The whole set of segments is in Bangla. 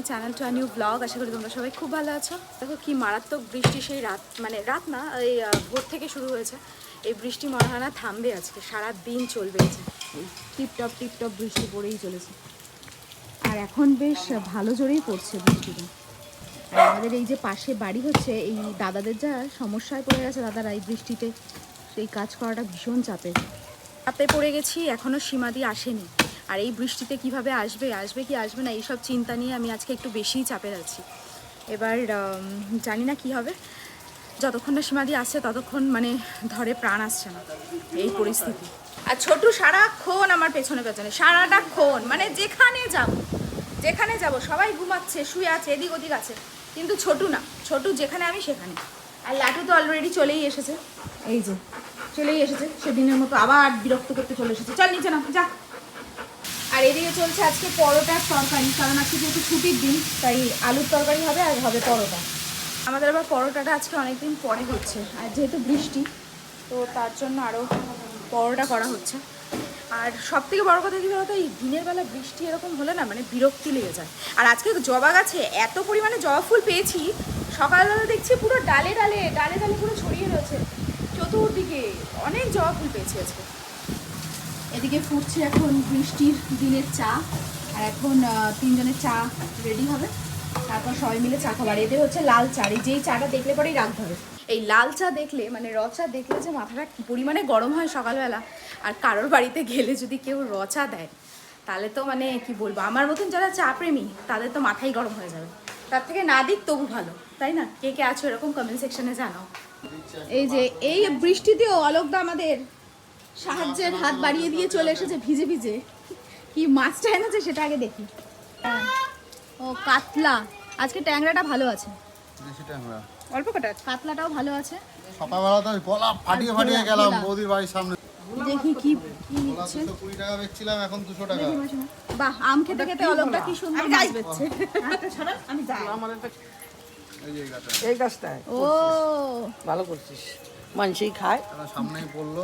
My channel to new vlog আশা করি তোমরা সবাই খুব ভালো আছো। দেখো কি মারাত্মক বৃষ্টি সেই রাত মানে রাত না, এই ভোর থেকে শুরু হয়েছে। এই বৃষ্টি মনে হয় না থামবে আজকে, সারা দিন চলবে টিপটপ টিপটপ বৃষ্টি পড়েই চলেছে। আর এখন বেশ ভালো জোরেই পড়ছে বৃষ্টিটা আর আমাদের এই যে পাশে বাড়ি হচ্ছে, এই দাদাদের যা সমস্যায় পড়ে গেছে দাদারা এই বৃষ্টিতে, সেই কাজ করাটা ভীষণ চাপের। চাপে পড়ে গেছি এখনও সীমাদি আসেনি। আর এই বৃষ্টিতে কীভাবে আসবে আসবে কি আসবে না, এইসব চিন্তা নিয়ে আমি আজকে একটু বেশিই চাপে আছি। এবার জানি না কি হবে। যতক্ষণ না সীমাদি আসছে, ততক্ষণ মানে ধরে প্রাণ আসছে না এই পরিস্থিতি। আর ছোটু সারাক্ষণ আমার পেছনে পেছনে, সারাটা ক্ষণ মানে যেখানে যাব যেখানে যাব, সবাই ঘুমাচ্ছে, শুয়ে আছে, এদিক ওদিক আছে। কিন্তু ছোটু না, ছোটু যেখানে আমি সেখানে। আর লাটু তো অলরেডি চলেই এসেছে। এই যে চলেই এসেছে, সেদিনের মতো আবার বিরক্ত করতে চলে এসেছে। চল, নিচে না যা। আর এদিকে চলছে আজকে পরোটার তরকারি, কারণ আজকে যেহেতু ছুটির দিন, তাই আলুর তরকারি হবে আর হবে পরোটা। আমাদের আবার পরোটাটা আজকে অনেকদিন পরে হচ্ছে, আর যেহেতু বৃষ্টি, তো তার জন্য আরও পরোটা করা হচ্ছে। আর সব থেকে বড়ো কথা কি বলতো, এই দিনের বেলা বৃষ্টি এরকম হলে না মানে বিরক্তি লেগে যায়। আর আজকে জবা গাছে এত পরিমাণে জবা ফুল পেয়েছি, সকালবেলা দেখছি পুরো ডালে ডালে ডালে ডালে পুরো ছড়িয়ে রয়েছে। চতুর্দিকে অনেক জবা ফুল পেয়েছি আজকে। এদিকে ফুটছে এখন বৃষ্টির দিনের চা আর এখন তিনজনের চা রেডি হবে। তারপর সবাই মিলে চা খাবার। এদের হচ্ছে লাল চা এই যেই চাটা দেখলে পরেই রাগ ধরে। এই লাল চা দেখলে মানে র চা দেখলে যে মাথাটা কি পরিমাণে গরম হয় সকালবেলা আর কারোর বাড়িতে গেলে যদি কেউ র চা দেয় তাহলে তো মানে কি বলব আমার মতন যারা চা প্রেমী তাদের তো মাথাই গরম হয়ে যাবে। তার থেকে না দিক তবু ভালো তাই না? কে কে আছো এরকম কমেন্ট সেকশনে জানাও। এই যে এই বৃষ্টিতেও অলোকদা আমাদের সাহায্যের হাত বাড়িয়ে দিয়ে চলে এসেছে ভিজে ভিজে। কি মাছটা এনেছে সেটা আগে দেখি। হ্যাঁ। ও কাতলা। আজকে ট্যাংরাটা ভালো আছে। দেশি অল্প কটা কাতলাটাও ভালো আছে। সকালবেলা তো গলা ফাটিয়ে ফাটিয়ে গেলাম ভোলা। বৌদির বাড়ির সামনে। দেখি কি কি নিচ্ছে। দুশো কুড়ি টাকা বেচছিলাম এখন দুশো টাকা। বাহ আম খেতে খেতে অলোকটা কি সুন্দর মাছ বেচছে। এই যে এই গাছটায় ও। ভালো করছিস। মানুষই খায় সামনেই পড়ল।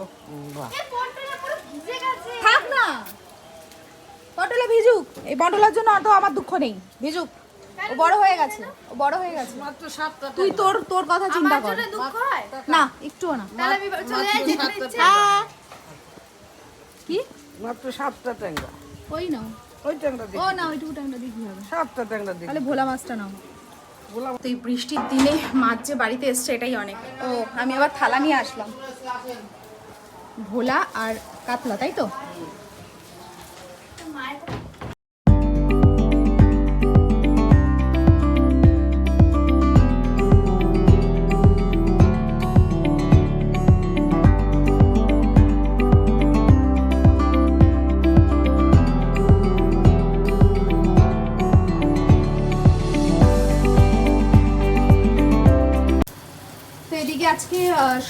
থাক না। পটলে ভিজুক। এই পটলের জন্য অত আমার দুঃখ নেই। ভিজুক। ও বড় হয়ে গেছে। ও বড় হয়ে গেছে। তুই তোর তোর কথা চিন্তা কর। না একটুও না। হ্যাঁ। কি? মাত্র সাতটা ট্যাংরা। ওই নাও। ওই ট্যাংরা ও না ওইটুকু কি হবে? সাতটা ট্যাংরা দিই তাহলে ভোলা মাছটা নাও। তো এই বৃষ্টির দিনে মাছ যে বাড়িতে এসছে এটাই অনেক। ও, আমি আবার থালা নিয়ে আসলাম। ভোলা আর কাতলা, তাই তো?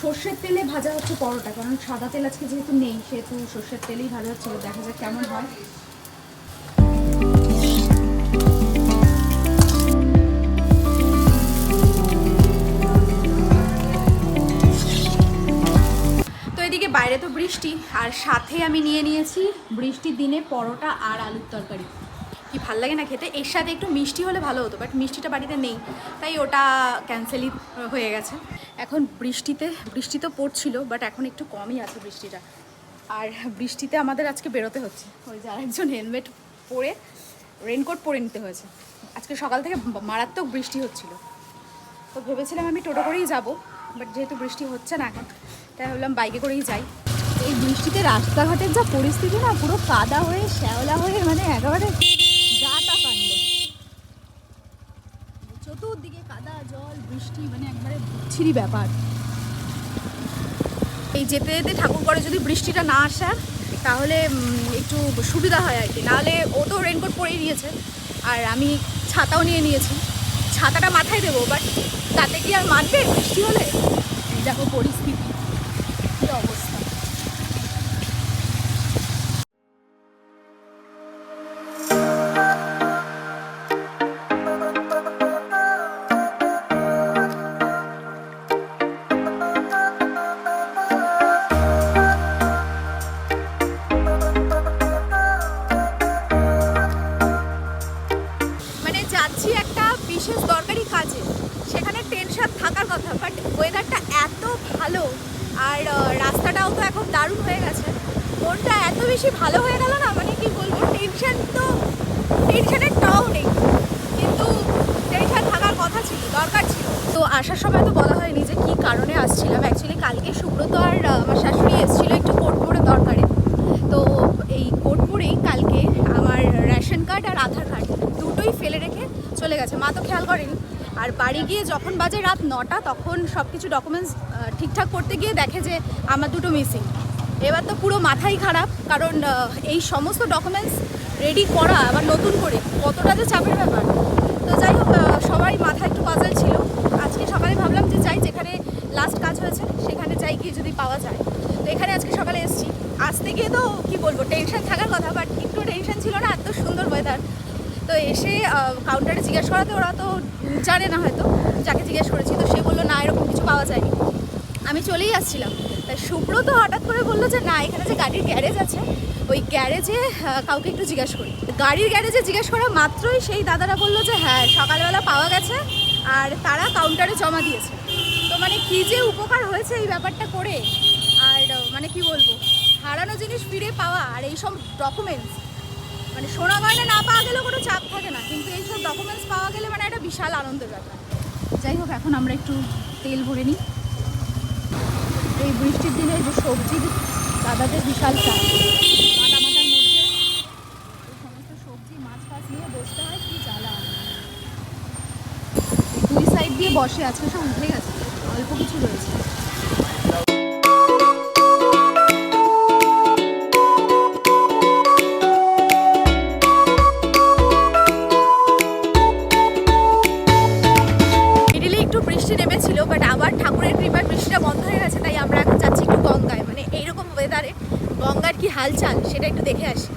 সর্ষের তেলে ভাজা হচ্ছে পরোটা, কারণ সাদা তেল আজকে যেহেতু নেই, সেহেতু সর্ষের তেলেই ভাজা হচ্ছে দেখা যাক কেমন হয়। এদিকে বাইরে তো বৃষ্টি, আর সাথে আমি নিয়ে নিয়েছি বৃষ্টির দিনে পরোটা আর আলুর তরকারি। কি ভালো লাগে না খেতে? এর সাথে একটু মিষ্টি হলে ভালো হতো বাট মিষ্টিটা বাড়িতে নেই, তাই ওটা ক্যান্সেলই হয়ে গেছে। এখন বৃষ্টিতে, বৃষ্টি তো পড়ছিল বাট এখন একটু কমই আছে বৃষ্টিটা। আর বৃষ্টিতে আমাদের আজকে বেরোতে হচ্ছে। ওই যে আরেকজন হেলমেট পরে রেনকোট পরে নিতে হয়েছে। আজকে সকাল থেকে মারাত্মক বৃষ্টি হচ্ছিল। তো ভেবেছিলাম আমি টোটো করেই যাব বাট যেহেতু বৃষ্টি হচ্ছে না এখন তাই ভাবলাম বাইকে করেই যাই। এই বৃষ্টিতে রাস্তাঘাটের যা পরিস্থিতি না, পুরো কাদা হয়ে, শ্যাওলা হয়ে মানে একেবারে যাতা কাণ্ড চতুর্দিকে কাদা, জল, বৃষ্টি মানে একবারে বিচ্ছিরি ব্যাপার। এই যেতে যেতে ঠাকুর করে যদি বৃষ্টিটা না আসে, তাহলে একটু সুবিধা হয় আর কি। নাহলে ও তো রেনকোট পরেই নিয়েছে আর আমি ছাতাও নিয়ে নিয়েছি। ছাতাটা মাথায় দেবো বাট তাতে কি আর মানবে বৃষ্টি হলে? দেখো পরিস্থিতি। আসার সময় তো বলা হয়নি যে কী কারণে আসছিলাম। অ্যাকচুয়ালি কালকে সুব্রত আর আমার শাশুড়ি এসেছিল একটু কোটপুরে দরকারে। তো এই কোটপুরেই কালকে আমার রেশন কার্ড আর আধার কার্ড দুটোই ফেলে রেখে চলে গেছে। মা তো খেয়াল করেনি। আর বাড়ি গিয়ে যখন বাজে রাত নটা, তখন সব কিছু ডকুমেন্টস ঠিকঠাক করতে গিয়ে দেখে যে আমার দুটো মিসিং এবার তো পুরো মাথাই খারাপ, কারণ এই সমস্ত ডকুমেন্টস রেডি করা আবার নতুন করে, কতটা যে চাপের ব্যাপার। তো যাই হোক সবাই মাথায় একটু পাজাল ছিল। সকালে ভাবলাম যে যাই, যেখানে লাস্ট কাজ হয়েছে, সেখানে যাই গিয়ে যদি পাওয়া যায়। তো এখানে আজকে সকালে এসেছি। আসতে গিয়ে তো কি বলব টেনশন থাকার কথা বাট একটু টেনশন ছিল না, এত সুন্দর ওয়েদার তো এসে কাউন্টারে জিজ্ঞেস করাতে ওরা তো জানে না হয়তো, যাকে জিজ্ঞেস করেছি। তো সে বলল, না, এরকম কিছু পাওয়া যায়নি। আমি চলেই আসছিলাম। তাই সুব্রত হঠাৎ করে বলল যে, না, এখানে যে গাড়ির গ্যারেজ আছে, ওই গ্যারেজে কাউকে একটু জিজ্ঞেস করি। গাড়ির গ্যারেজে জিজ্ঞেস করা মাত্রই সেই দাদারা বলল যে হ্যাঁ সকালবেলা পাওয়া গেছে। আর তারা কাউন্টারে জমা দিয়েছে। তো মানে কী যে উপকার হয়েছে এই ব্যাপারটা করে, আর মানে কি বলব, হারানো জিনিস ফিরে পাওয়া আর এইসব ডকুমেন্টস মানে সোনা গয়না না পাওয়া গেলেও কোনো চাপ থাকে না, কিন্তু এইসব ডকুমেন্টস পাওয়া গেলে মানে একটা বিশাল আনন্দের ব্যাপার। যাই হোক, এখন আমরা একটু তেল ভরে নিই। এই বৃষ্টির দিনে যে সবজির দাদাদের বিশাল চাপ মাথা মাথার মধ্যে এই সমস্ত সবজি মাছ ফাছ নিয়ে বসতে হয় কি জ্বালা দুই সাইড দিয়ে বসে আজকে সব উঠে গেছে। অল্প কিছু রয়েছে। গঙ্গায়। মানে এইরকম ওয়েদারে গঙ্গার কি হালচাল, সেটা একটু দেখে আসি।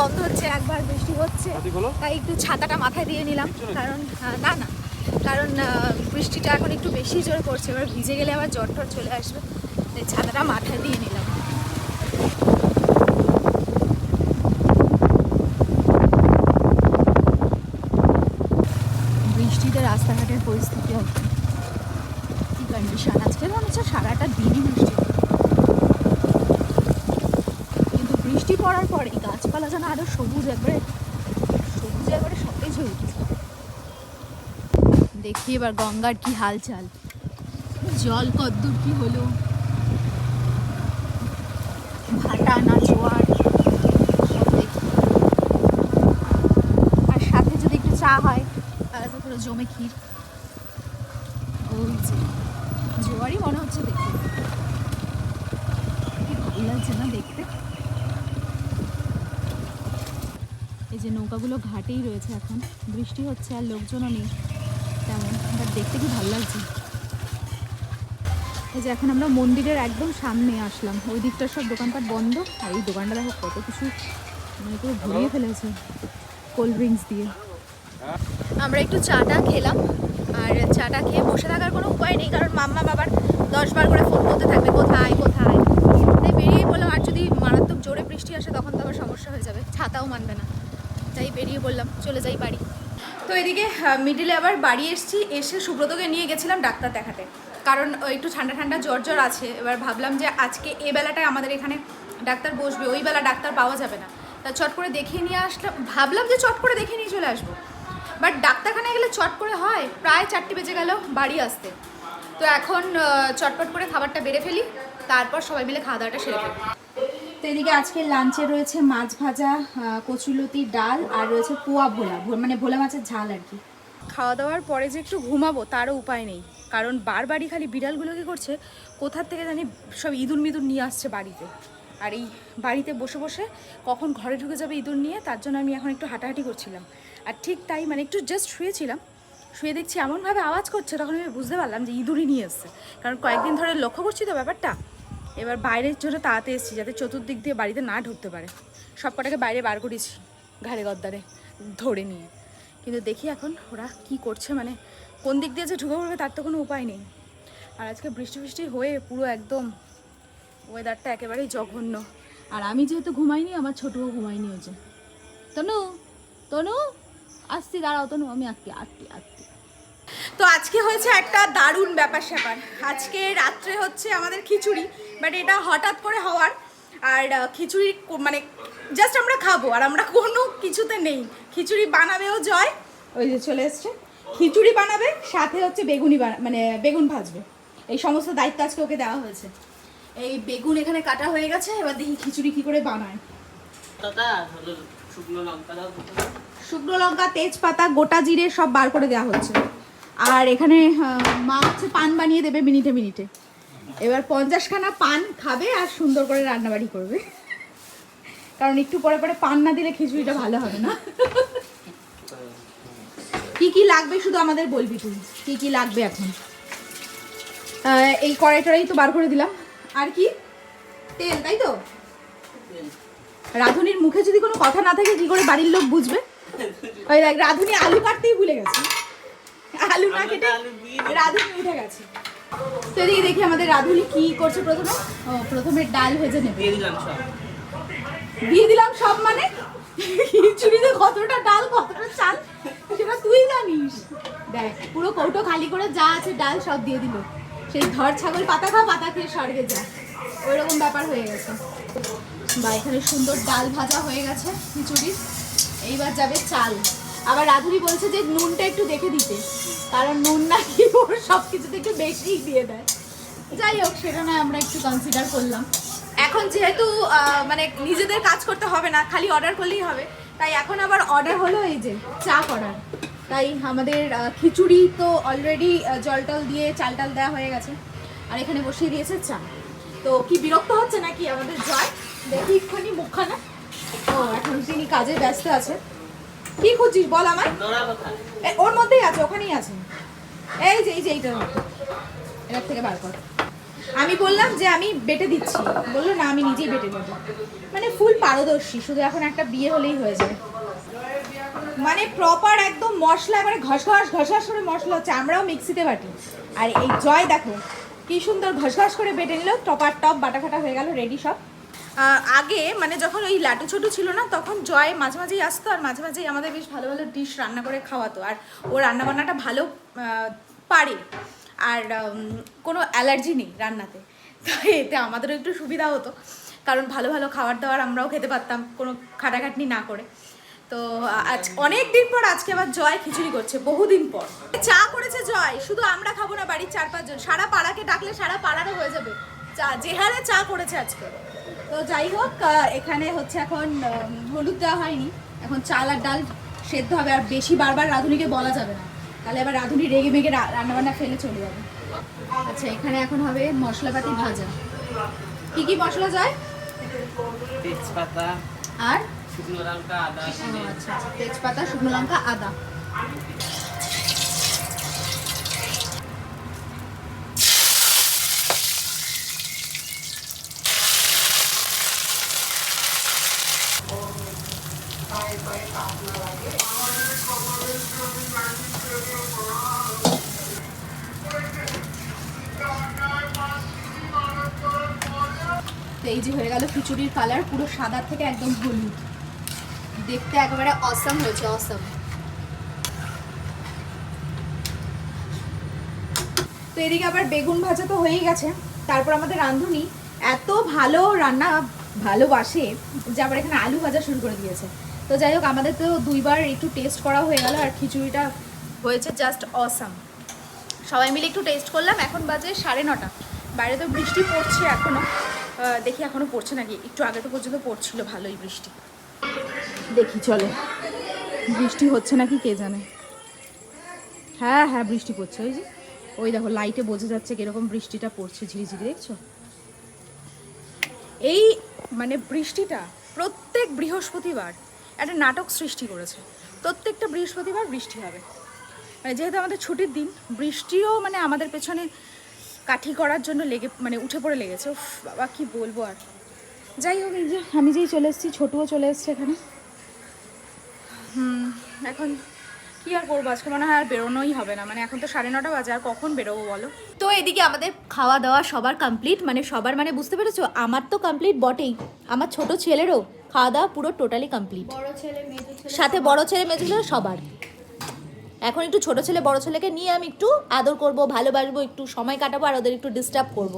বন্ধ হচ্ছে একবার বৃষ্টি হচ্ছে। তাই একটু ছাতাটা মাথায় দিয়ে নিলাম কারণ না না। কারণ বৃষ্টিটা এখন একটু বেশি জোরে পড়ছে এবার ভিজে গেলে আবার জ্বর টর চলে আসবে। তাই ছাতাটা মাথায় দিয়ে নিলাম। বৃষ্টিতে রাস্তাঘাটের পরিস্থিতি কি কি কন্ডিশন আজকে মনে হচ্ছে সারাটা দিনই বৃষ্টি কিন্তু বৃষ্টি পড়ার গাছপালা যেন আরও সবুজ একবারে সবুজ একবারে সতেজ হয়ে উঠেছে। দেখি এবার গঙ্গার কি হালচাল। জল কদ্দূর কি হলো? ভাটা না জোয়ার? আর সাথে যদি একটু চা হয়, তাহলে তো পুরো জমে ক্ষীর। ওই যে, জোয়ারই মনে হচ্ছে দেখে ভালো লাগছে না দেখতে। এই যে নৌকাগুলো ঘাটেই রয়েছে এখন। বৃষ্টি হচ্ছে আর লোকজনও নেই তেমন। বাট দেখতে কি ভালো লাগছে। এই যে এখন আমরা মন্দিরের একদম সামনে আসলাম। ওই দিকটার সব দোকানপাট বন্ধ। আর এই দোকানটা দেখো কত কিছু মানে পুরো ভরিয়ে ফেলেছে কোল্ড ড্রিঙ্কস দিয়ে। আমরা একটু চাটা খেলাম। আর চাটা খেয়ে বসে থাকার কোনো উপায় নেই কারণ মাম্মা বাবার দশ বার করে ফোন করতে থাকবে কোথায় কোথায়? তাই বেরিয়ে বললাম আর যদি মারাত্মক জোরে বৃষ্টি আসে তখন তো আবার সমস্যা হয়ে যাবে। ছাতাও মানবে না। তাই বেরিয়ে বললাম, চলে যাই বাড়ি। তো এদিকে মিডিলে আবার বাড়ি এসেছি, এসে সুব্রতকে নিয়ে গেছিলাম ডাক্তার দেখাতে। কারণ একটু ঠান্ডা ঠান্ডা জ্বর জ্বর আছে, এবার ভাবলাম যে আজকে এ বেলাটায় আমাদের এখানে ডাক্তার বসবে, ওই বেলা ডাক্তার পাওয়া যাবে না। তা চট করে দেখিয়ে নিয়ে আসলাম, ভাবলাম যে চট করে দেখিয়ে নিয়ে চলে আসব। বাট ডাক্তারখানায় গেলে চট করে হয়, প্রায় চারটে বেজে গেল বাড়ি আসতে। তো এখন চটপট করে খাবারটা বেড়ে ফেলি, তারপর সবাই মিলে খাওয়া দাওয়াটা সেরে ফেলি। তো এদিকে আজকে লাঞ্চে রয়েছে মাছ ভাজা কচুলতি ডাল আর রয়েছে পোয়া ভোলা মানে ভোলা মাছের ঝাল আর কি। খাওয়া দাওয়ার পরে যে একটু ঘুমাবো তারও উপায় নেই, কারণ বারবারই খালি বিড়ালগুলো কি করছে, কোথার থেকে জানি সব ইঁদুর মিদুর নিয়ে আসছে বাড়িতে। আর এই বাড়িতে বসে বসে কখন ঘরে ঢুকে যাবে ইঁদুর নিয়ে, তার জন্য আমি এখন একটু হাঁটাহাঁটি করছিলাম। আর ঠিক তাই মানে একটু জাস্ট শুয়েছিলাম, শুয়ে দেখছি এমনভাবে আওয়াজ করছে, তখন আমি বুঝতে পারলাম যে ইঁদুরই নিয়ে এসছে। কারণ কয়েকদিন ধরে লক্ষ্য করছি তো ব্যাপারটা এবার বাইরের জন্য তাড়াতে এসেছি, যাতে চতুর্দিক দিয়ে বাড়িতে না ঢুকতে পারে। সব কটাকে বাইরে বার করেছি, ঘাড়ে গদ্দারে, ধরে নিয়ে। কিন্তু দেখি এখন ওরা কি করছে মানে কোন দিক দিয়ে যে ঢুকে পড়বে তার তো কোনো উপায় নেই। আর আজকে বৃষ্টি বৃষ্টি হয়ে পুরো একদম ওয়েদারটা একেবারেই জঘন্য। আর আমি যেহেতু ঘুমাইনি, আমার ছোটও ঘুমাইনি হয়েছে তনু তনু, আসছি, দাঁড়াও, তনু, আমি আসছি আসছি আসছি তো আজকে হয়েছে একটা দারুণ ব্যাপার স্যাপার। আজকে রাত্রে হচ্ছে আমাদের খিচুড়ি বাট এটা হঠাৎ করে হওয়ার আর খিচুড়ি মানে জাস্ট আমরা খাব আর আমরা কোনো কিছুতে নেই। খিচুড়ি বানাবেও জয় ওই যে চলে এসছে। খিচুড়ি বানাবে সাথে হচ্ছে বেগুনি বানা- মানে বেগুন ভাজবে। এই সমস্ত দায়িত্ব আজকে ওকে দেওয়া হয়েছে। এই বেগুন এখানে কাটা হয়ে গেছে এবার দেখি খিচুড়ি কি করে বানায়। শুকনো লঙ্কা তেজপাতা গোটা জিরে সব বার করে দেওয়া হচ্ছে। আর এখানে মা হচ্ছে পান বানিয়ে দেবে মিনিটে মিনিটে। এবার পঞ্চাশখানা পান খাবে আর সুন্দর করে রান্নাবাড়ি করবে। কারণ একটু পরে পরে পান না দিলে খিচুড়িটা ভালো হবে না। কি কি লাগবে শুধু আমাদের বলবি তুই? কি কি লাগবে এখন? এই কড়াইটাই তো বার করে দিলাম। আর কি? তেল, তাই তো? রাধুনির মুখে যদি কোনো কথা না থাকে, কি করে বাড়ির লোক বুঝবে? ওই দেখ, রাধুনি আলু কাটতেই ভুলে গেছে। আলু না কেটে। রাধুনি উঠে গেছে। তো এদিকে দেখি আমাদের রাধুনি কি করছে প্রথমে? ও প্রথমে ডাল ভেজে নেবে। দিয়ে দিলাম সব। দিয়ে দিলাম সব মানে? খিচুড়িতে কতটা ডাল কতটা চাল সেটা তুই জানিস। দেখ পুরো কৌটো খালি করে যা আছে ডাল সব দিয়ে দিল। সেই ধর ছাগল পাতা খা পাতা খেয়ে স্বর্গে যা। ওই রকম ব্যাপার হয়ে গেছে। বা এখানে সুন্দর ডাল ভাজা হয়ে গেছে খিচুড়ির। এইবার যাবে চাল। আবার রাধুরি বলছে যে নুনটা একটু দেখে দিতে, কারণ নুন নাকি ওর সব কিছুতে একটু বেশিই দিয়ে দেয়। যাই হোক, সেটা নয়, আমরা একটু কনসিডার করলাম। এখন যেহেতু মানে নিজেদের কাজ করতে হবে না, খালি অর্ডার করলেই হবে, তাই এখন আবার অর্ডার হলো এই যে চা করার। তাই আমাদের খিচুড়ি তো অলরেডি জল টল দিয়ে চাল টাল দেওয়া হয়ে গেছে, আর এখানে বসিয়ে দিয়েছে চা। তো কি বিরক্ত হচ্ছে নাকি আমাদের জয়? দেখি এক্ষুনি মুখখানা। ও, এখন তিনি কাজে ব্যস্ত আছে কি খুঁজছিস বল আমায়? এ, ওর মধ্যেই আছে ওখানেই আছে। এই যে এই যে এইটার মধ্যে এটার থেকে বার কর। আমি বললাম যে আমি বেটে দিচ্ছি। বলল না আমি নিজেই বেটে নেব। মানে ফুল পারদর্শী শুধু এখন একটা বিয়ে হলেই হয়ে যায়। মানে প্রপার একদম মশলা এবারে ঘস ঘস ঘস ঘস করে মশলা হচ্ছে আমরাও মিক্সিতে বাটি। আর এই জয় দেখো কি সুন্দর ঘস ঘস করে বেটে নিল টপার টপ বাটা ফাটা হয়ে গেল রেডি সব। আগে মানে যখন ওই লাটু ছোটু ছিল না, তখন জয় মাঝে মাঝেই আসতো আর মাঝে মাঝেই আমাদের বেশ ভালো ভালো ডিশ রান্না করে খাওয়াতো। আর ও রান্নাবান্নাটা ভালো পারে। আর কোনো অ্যালার্জি নেই রান্নাতে। তো এতে আমাদেরও একটু সুবিধা হতো। কারণ ভালো ভালো খাবার দাবার আমরাও খেতে পারতাম, কোনো খাটাখাটনি না করে। তো আজ অনেক দিন পর আজকে আবার জয় খিচুড়ি করছে, বহুদিন পর। চা করেছে জয়, শুধু আমরা খাব না, বাড়ির চার পাঁচজন। সারা পাড়াকে ডাকলে সারা পাড়ারও হয়ে যাবে। চা যে হারে চা করেছে আজকে। তো যাই হোক এখানে হচ্ছে এখন হলুদ দেওয়া হয়নি। এখন চাল আর ডাল সেদ্ধ হবে আর বেশি বারবার রাঁধুনিকে বলা যাবে না। তাহলে আবার রাঁধুনি রেগে মেগে রান্নাবান্না ফেলে চলে যাবে। আচ্ছা এখানে এখন হবে মশলাপাতি ভাজা। কি কি মশলা যায়? তেজপাতা আর? শুকনো লঙ্কা আদা আচ্ছা আচ্ছা তেজপাতা শুকনো লঙ্কা আদা তো এই যে হয়ে গেল খিচুড়ির কালার পুরো সাদা থেকে একদম হলুদ। দেখতে একেবারে অসম হয়েছে অসম তো এদিকে আবার বেগুন ভাজা তো হয়েই গেছে। তারপর আমাদের রাঁধুনি এত ভালো রান্না ভালোবাসে যে আবার এখানে আলু ভাজা শুরু করে দিয়েছে। তো যাই হোক আমাদের তো দুইবার একটু টেস্ট করা হয়ে গেল আর খিচুড়িটা হয়েছে জাস্ট অসাম সবাই মিলে একটু টেস্ট করলাম এখন বাজে সাড়ে নটা। বাইরে তো বৃষ্টি পড়ছে এখনও। আহ, দেখি এখনও পড়ছে নাকি? একটু আগে তো পর্যন্ত পড়ছিল ভালোই বৃষ্টি। দেখি, চলো। বৃষ্টি হচ্ছে নাকি কে জানে? হ্যাঁ হ্যাঁ বৃষ্টি পড়ছে। ওই যে, ওই দেখো লাইটে বোঝা যাচ্ছে কীরকম বৃষ্টিটা পড়ছে ঝিরিঝিরি, দেখছ? এই মানে বৃষ্টিটা প্রত্যেক বৃহস্পতিবার একটা নাটক সৃষ্টি করেছে। প্রত্যেকটা বৃহস্পতিবার বৃষ্টি হবে। মানে যেহেতু আমাদের ছুটির দিন, বৃষ্টিও মানে আমাদের পেছনে কাঠি করার জন্য লেগে মানে উঠে পড়ে লেগেছে। বাবা কি বলব আর। যাই হোক এই যে আমি যেই চলে এসেছি ছোটুও চলে এসছে এখানে। হুম এখন কি আর করব? আজকে মনে হয় আর বেরোনোই হবে না। মানে এখন তো সাড়ে নটা বাজে আর কখন বেরোবো বলো? তো এদিকে আমাদের খাওয়া দাওয়া সবার কমপ্লিট মানে সবার মানে বুঝতে পেরেছ? আমার তো কমপ্লিট বটেই। আমার ছোট ছেলেরও খাওয়া দাওয়া পুরো টোটালি কমপ্লিট বড় ছেলে মেজো সাথে বড় ছেলে মেয়ে ছেলে সবার। এখন একটু ছোট ছেলে, বড় ছেলেকে নিয়ে আমি একটু আদর করব, ভালোবাসবো, একটু সময় কাটাবো আর ওদের একটু ডিস্টার্ব করব।